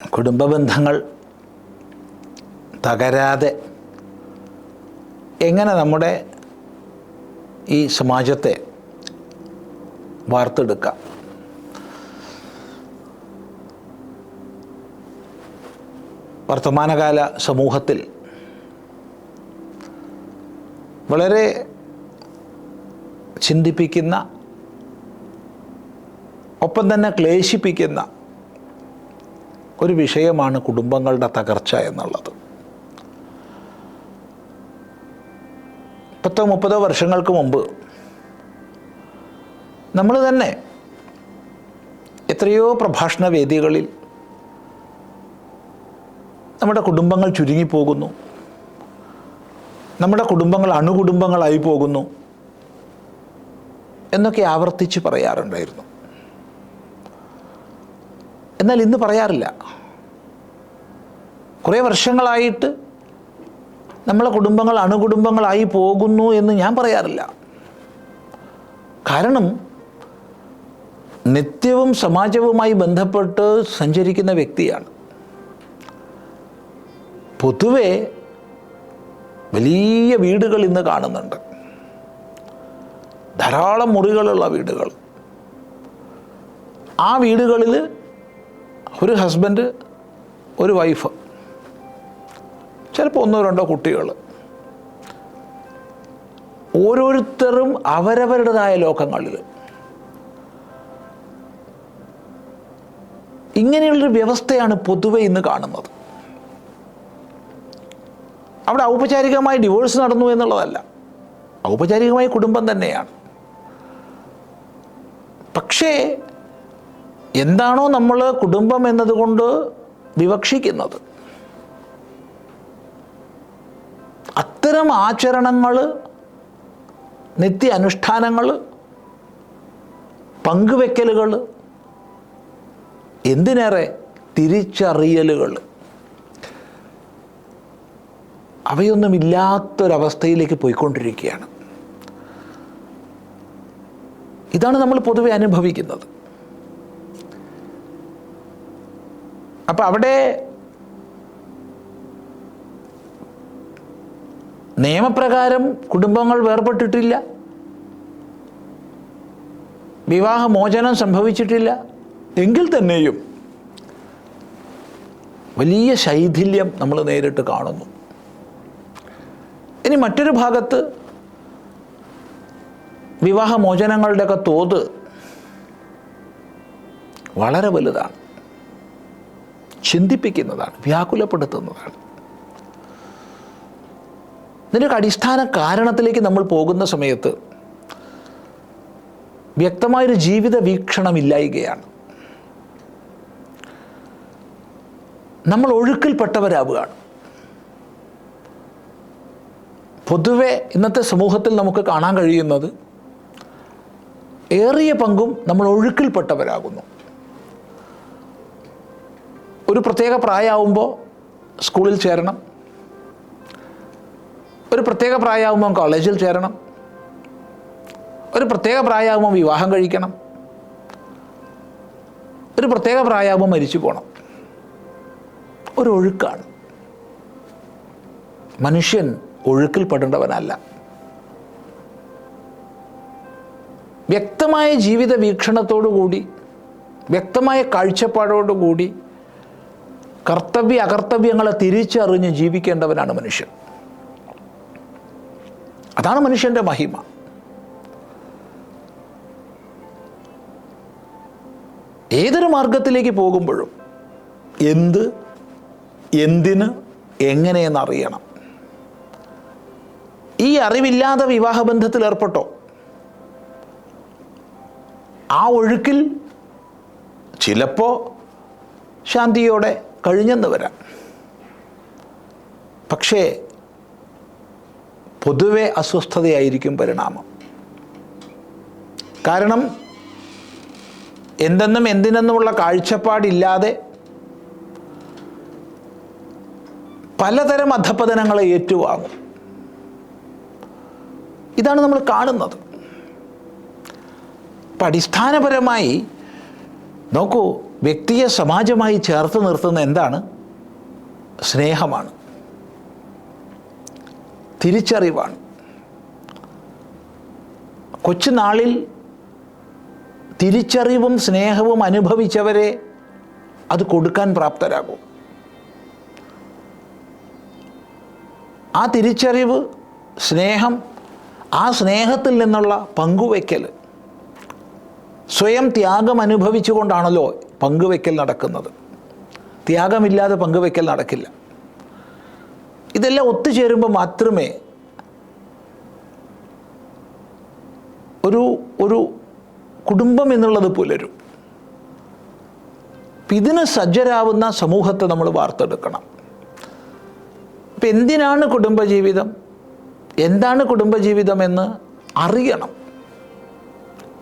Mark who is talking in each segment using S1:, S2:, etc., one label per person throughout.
S1: കുടുംബ ബന്ധങ്ങൾ തകരാതെ എങ്ങനെ നമ്മുടെ ഈ സമാജത്തെ വാർത്തെടുക്കാം? വർത്തമാനകാല സമൂഹത്തിൽ വളരെ ചിന്തിപ്പിക്കുന്ന ഒപ്പം തന്നെ ക്ലേശിപ്പിക്കുന്ന ഒരു വിഷയമാണ് കുടുംബങ്ങളുടെ തകർച്ച എന്നുള്ളത്. പത്തോ മുപ്പതോ വർഷങ്ങൾക്ക് മുമ്പ് നമ്മൾ തന്നെ എത്രയോ പ്രഭാഷണ വേദികളിൽ നമ്മുടെ കുടുംബങ്ങൾ ചുരുങ്ങിപ്പോകുന്നു. നമ്മുടെ കുടുംബങ്ങൾ അണുകുടുംബങ്ങളായി പോകുന്നു എന്നൊക്കെ ആവർത്തിച്ച് പറയാറുണ്ടായിരുന്നു. എന്നാൽ ഇന്ന് പറയാറില്ല. കുറേ വർഷങ്ങളായിട്ട് നമ്മളെ കുടുംബങ്ങൾ അണുകുടുംബങ്ങളായി പോകുന്നു എന്ന് ഞാൻ പറയാറില്ല. കാരണം നിത്യവും സമാജവുമായി ബന്ധപ്പെട്ട് സഞ്ചരിക്കുന്ന വ്യക്തിയാണ്. പൊതുവെ വലിയ വീടുകൾ ഇന്ന് കാണുന്നുണ്ട്. ധാരാളം മുറികളുള്ള വീടുകൾ. ആ വീടുകളിൽ ഒരു ഹസ്ബൻഡ് ഒരു വൈഫ് ചിലപ്പോൾ ഒന്നോ രണ്ടോ കുട്ടികൾ ഓരോരുത്തരും അവരവരുടേതായ ലോകങ്ങളിൽ ഇങ്ങനെയുള്ളൊരു വ്യവസ്ഥയാണ് പൊതുവെ ഇന്ന് കാണുന്നത്. അവിടെ ഔപചാരികമായി ഡിവോഴ്സ് നടന്നു എന്നുള്ളതല്ല. ഔപചാരികമായി കുടുംബം തന്നെയാണ്. പക്ഷേ എന്താണോ നമ്മൾ കുടുംബം എന്നതുകൊണ്ട് വിവക്ഷിക്കുന്നത്. അത്തരം ആചരണങ്ങൾ നിത്യ അനുഷ്ഠാനങ്ങൾ പങ്കുവെക്കലുകൾ എന്തിനേറെ തിരിച്ചറിയലുകൾ? അവയൊന്നും ഇല്ലാത്തൊരവസ്ഥയിലേക്ക് പോയിക്കൊണ്ടിരിക്കുകയാണ്. ഇതാണ് നമ്മൾ പൊതുവെ അനുഭവിക്കുന്നത്. അപ്പം അവിടെ നിയമപ്രകാരം കുടുംബങ്ങൾ വേർപെട്ടിട്ടില്ല. വിവാഹമോചനം സംഭവിച്ചിട്ടില്ല. എങ്കിൽ തന്നെയും വലിയ ശൈഥില്യം നമ്മൾ നേരിട്ട് കാണുന്നു. ഇനി മറ്റൊരു ഭാഗത്ത് വിവാഹമോചനങ്ങളുടെയൊക്കെ തോത് വളരെ വലുതാണ്. ചിന്തിപ്പിക്കുന്നതാണ് വ്യാകുലപ്പെടുത്തുന്നതാണ്. ഇതിന്റെയൊക്കെ അടിസ്ഥാന കാരണത്തിലേക്ക് നമ്മൾ പോകുന്ന സമയത്ത് വ്യക്തമായൊരു ജീവിത വീക്ഷണമില്ലായികയാണ് നമ്മൾ ഒഴുക്കിൽപ്പെട്ടവരാവുകയാണ്. പൊതുവെ ഇന്നത്തെ സമൂഹത്തിൽ നമുക്ക് കാണാൻ കഴിയുന്നത് ഏറിയ പങ്കും നമ്മൾ ഒഴുക്കിൽപ്പെട്ടവരാകുന്നു. ഒരു പ്രത്യേക പ്രായമാവുമ്പോൾ സ്കൂളിൽ ചേരണം. ഒരു പ്രത്യേക പ്രായമാകുമ്പോൾ കോളേജിൽ ചേരണം. ഒരു പ്രത്യേക പ്രായമാകുമ്പോൾ വിവാഹം കഴിക്കണം. ഒരു പ്രത്യേക പ്രായമാകുമ്പോൾ മരിച്ചു പോകണം ഒരു ഒഴുക്കാണ്. മനുഷ്യൻ ഒഴുക്കിൽപ്പെടേണ്ടവനല്ല വ്യക്തമായ ജീവിത വീക്ഷണത്തോടുകൂടി വ്യക്തമായ കാഴ്ചപ്പാടോടുകൂടി കർത്തവ്യ അകർത്തവ്യങ്ങളെ തിരിച്ചറിഞ്ഞ് ജീവിക്കേണ്ടവനാണ് മനുഷ്യൻ. അതാണ് മനുഷ്യന്റെ മഹിമ. ഏതൊരു മാർഗത്തിലേക്ക് പോകുമ്പോഴും എന്ത് എന്തിന് എങ്ങനെയെന്ന് അറിയണം. ഈ അറിവില്ലാതെ വിവാഹബന്ധത്തിൽ ഏർപ്പെട്ടോ? ആ ഒഴുക്കിൽ ചിലപ്പോൾ ശാന്തിയോടെ കഴിഞ്ഞെന്ന് വരാം പക്ഷേ പൊതുവെ അസ്വസ്ഥതയായിരിക്കും പരിണാമം. കാരണം എന്തെന്നും എന്തിനെന്നുമുള്ള കാഴ്ചപ്പാടില്ലാതെ പലതരം അധപ്പതനങ്ങളെ ഏറ്റുവാങ്ങും. ഇതാണ് നമ്മൾ കാണുന്നത്. അപ്പം അടിസ്ഥാനപരമായി നോക്കൂ വ്യക്തിയെ സമാജമായി ചേർത്ത് നിർത്തുന്ന എന്താണ്? സ്നേഹമാണ്. തിരിച്ചറിവാണ്. കൊച്ചുനാളിൽ തിരിച്ചറിവും സ്നേഹവും അനുഭവിച്ചവരെ അത് കൊടുക്കാൻ പ്രാപ്തരാകും. ആ തിരിച്ചറിവ് സ്നേഹം ആ സ്നേഹത്തിൽ നിന്നുള്ള പങ്കുവയ്ക്കൽ സ്വയം ത്യാഗം അനുഭവിച്ചുകൊണ്ടാണല്ലോ പങ്കുവയ്ക്കൽ നടക്കുന്നത്. ത്യാഗമില്ലാതെ പങ്കുവയ്ക്കൽ നടക്കില്ല. ഇതെല്ലാം ഒത്തുചേരുമ്പോൾ മാത്രമേ ഒരു ഒരു കുടുംബം എന്നുള്ളത് പുലരും. ഇതിന് സജ്ജരാവുന്ന സമൂഹത്തെ നമ്മൾ വാർത്തെടുക്കണം. അപ്പം എന്തിനാണ് കുടുംബജീവിതം? എന്താണ് കുടുംബജീവിതം എന്ന് അറിയണം.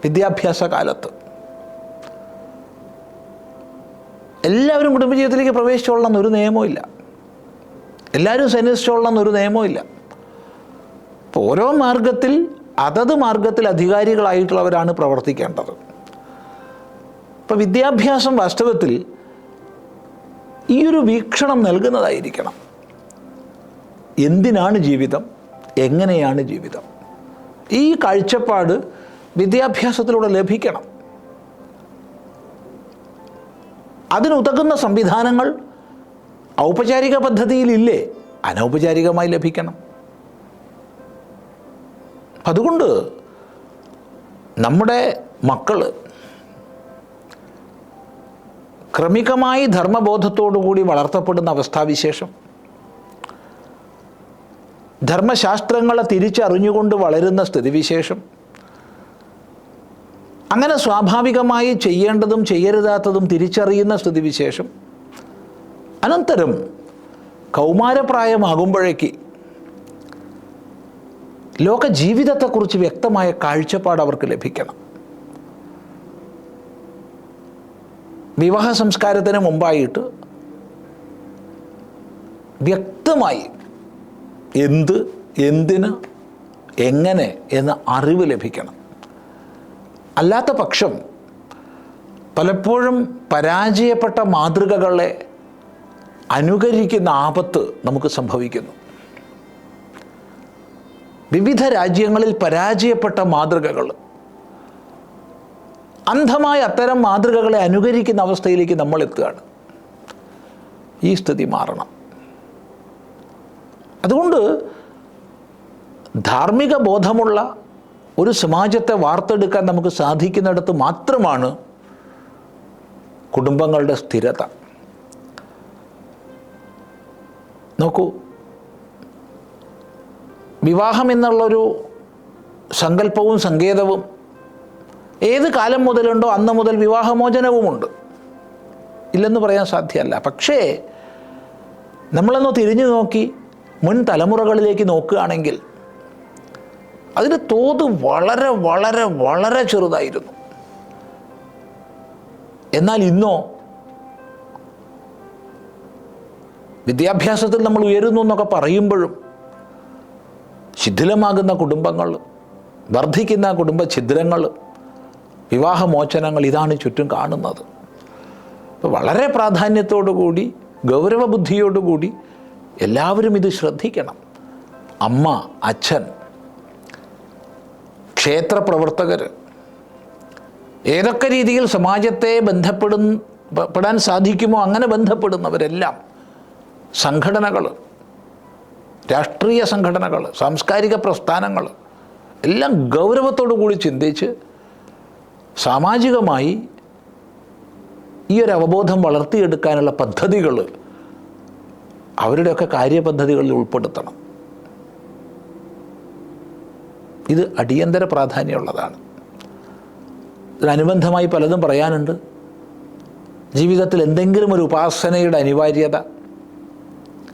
S1: വിദ്യാഭ്യാസ കാലത്ത് എല്ലാവരും കുടുംബജീവിതത്തിലേക്ക് പ്രവേശിച്ചോളണം എന്നൊരു നിയമമില്ല എല്ലാവരും സന്യസിച്ചോളണം എന്നൊരു നിയമമില്ല അപ്പോൾ ഓരോ മാർഗത്തിൽ അതത് മാർഗത്തിൽ അധികാരികളായിട്ടുള്ളവരാണ് പ്രവർത്തിക്കേണ്ടത്. അപ്പോൾ വിദ്യാഭ്യാസം വാസ്തവത്തിൽ ഈ ഒരു വീക്ഷണം നൽകുന്നതായിരിക്കണം. എന്തിനാണ് ജീവിതം? എങ്ങനെയാണ് ജീവിതം? ഈ കാഴ്ചപ്പാട് വിദ്യാഭ്യാസത്തിലൂടെ ലഭിക്കണം. അതിനുതകുന്ന സംവിധാനങ്ങൾ ഔപചാരിക പദ്ധതിയിലില്ലേ? അനൗപചാരികമായി ലഭിക്കണം. അതുകൊണ്ട് നമ്മുടെ മക്കൾ ക്രമികമായി ധർമ്മബോധത്തോടുകൂടി വളർത്തപ്പെടുന്ന അവസ്ഥാവിശേഷം ധർമ്മശാസ്ത്രങ്ങളെ തിരിച്ചറിഞ്ഞുകൊണ്ട് വളരുന്ന സ്ഥിതിവിശേഷം അങ്ങനെ സ്വാഭാവികമായി ചെയ്യേണ്ടതും ചെയ്യരുതാത്തതും തിരിച്ചറിയുന്ന സ്ഥിതിവിശേഷം അനന്തരം കൗമാരപ്രായമാകുമ്പോഴേക്ക് ലോക ജീവിതത്തെക്കുറിച്ച് വ്യക്തമായ കാഴ്ചപ്പാട് അവർക്ക് ലഭിക്കണം. വിവാഹ സംസ്കാരത്തിന് മുമ്പായിട്ട് വ്യക്തമായി എന്ത് എന്തിന് എങ്ങനെ എന്ന അറിവ് ലഭിക്കണം. അല്ലാത്ത പക്ഷം പലപ്പോഴും പരാജയപ്പെട്ട മാതൃകകളെ അനുകരിക്കുന്ന ആപത്ത് നമുക്ക് സംഭവിക്കുന്നു. വിവിധ രാജ്യങ്ങളിൽ പരാജയപ്പെട്ട മാതൃകകൾ അന്ധമായ അത്തരം മാതൃകകളെ അനുകരിക്കുന്ന അവസ്ഥയിലേക്ക് നമ്മൾ എത്തുകയാണ്. ഈ സ്ഥിതി മാറണം. അതുകൊണ്ട് ധാർമ്മിക ബോധമുള്ള ഒരു സമാജത്തെ വാർത്തെടുക്കാൻ നമുക്ക് സാധിക്കുന്നിടത്ത് മാത്രമാണ് കുടുംബങ്ങളുടെ സ്ഥിരത. നോക്കൂ വിവാഹം എന്നുള്ളൊരു സങ്കല്പവും സങ്കേതവും ഏത് കാലം മുതലുണ്ടോ അന്ന് മുതൽ വിവാഹമോചനവുമുണ്ട്. ഇല്ലെന്ന് പറയാൻ സാധ്യമല്ല. പക്ഷേ നമ്മളൊന്ന് തിരിഞ്ഞു നോക്കി മുൻ തലമുറകളിലേക്ക് നോക്കുകയാണെങ്കിൽ അതിന്റെ തോത് വളരെ വളരെ വളരെ ചെറുതായിരുന്നു. എന്നാൽ ഇന്നോ വിദ്യാഭ്യാസത്തിൽ നമ്മൾ ഉയരുന്നു എന്നൊക്കെ പറയുമ്പോഴും ശിഥിലമാകുന്ന കുടുംബങ്ങൾ വർദ്ധിക്കുന്ന കുടുംബ ഛിദ്രങ്ങൾ വിവാഹമോചനങ്ങൾ ഇതാണ് ചുറ്റും കാണുന്നത്. അപ്പോൾ വളരെ പ്രാധാന്യത്തോടു കൂടി ഗൗരവബുദ്ധിയോടുകൂടി എല്ലാവരും ഇത് ശ്രദ്ധിക്കണം. അമ്മ അച്ഛൻ ക്ഷേത്രപ്രവർത്തകർ ഏതൊക്കെ രീതിയിൽ സമാജത്തെ ബന്ധപ്പെടും പെടാൻ സാധിക്കുമോ അങ്ങനെ ബന്ധപ്പെടുന്നവരെല്ലാം സംഘടനകൾ രാഷ്ട്രീയ സംഘടനകൾ സാംസ്കാരിക പ്രസ്ഥാനങ്ങൾ എല്ലാം ഗൗരവത്തോടു കൂടി ചിന്തിച്ച് സാമാജികമായി ഈ ഒരു അവബോധം വളർത്തിയെടുക്കാനുള്ള പദ്ധതികൾ അവരുടെയൊക്കെ കാര്യപദ്ധതികളിൽ ഉൾപ്പെടുത്തണം. ഇത് അടിയന്തര പ്രാധാന്യമുള്ളതാണ്. ഇതിനനുബന്ധമായി പലതും പറയാനുണ്ട്. ജീവിതത്തിൽ എന്തെങ്കിലും ഒരു ഉപാസനയുടെ അനിവാര്യത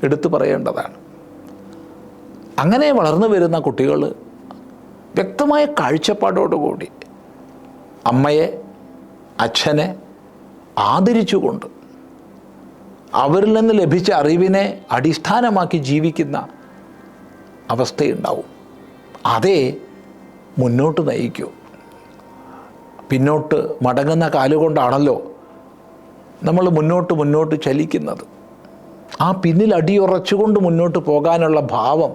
S1: എടുത്തു പറയേണ്ടതാണ്. അങ്ങനെ വളർന്നു വരുന്ന കുട്ടികൾ വ്യക്തമായ കാഴ്ചപ്പാടോടുകൂടി അമ്മയെ അച്ഛനെ ആദരിച്ചുകൊണ്ട് അവരിൽ നിന്ന് ലഭിച്ച അറിവിനെ അടിസ്ഥാനമാക്കി ജീവിക്കുന്ന അവസ്ഥയുണ്ടാവും. അതേ മുന്നോട്ട് നയിക്കൂ. പിന്നോട്ട് മടങ്ങുന്ന കാലുകൊണ്ടാണല്ലോ നമ്മൾ മുന്നോട്ട് മുന്നോട്ട് ചലിക്കുന്നത്. ആ പിന്നിൽ അടിയുറച്ചുകൊണ്ട് മുന്നോട്ട് പോകാനുള്ള ഭാവം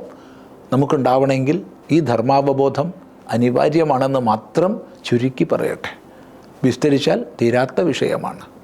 S1: നമുക്കുണ്ടാവണമെങ്കിൽ ഈ ധർമാവബോധം അനിവാര്യമാണെന്ന് മാത്രം ചുരുക്കി പറയട്ടെ. വിസ്തരിച്ചാൽ തീരാത്ത വിഷയമാണ്.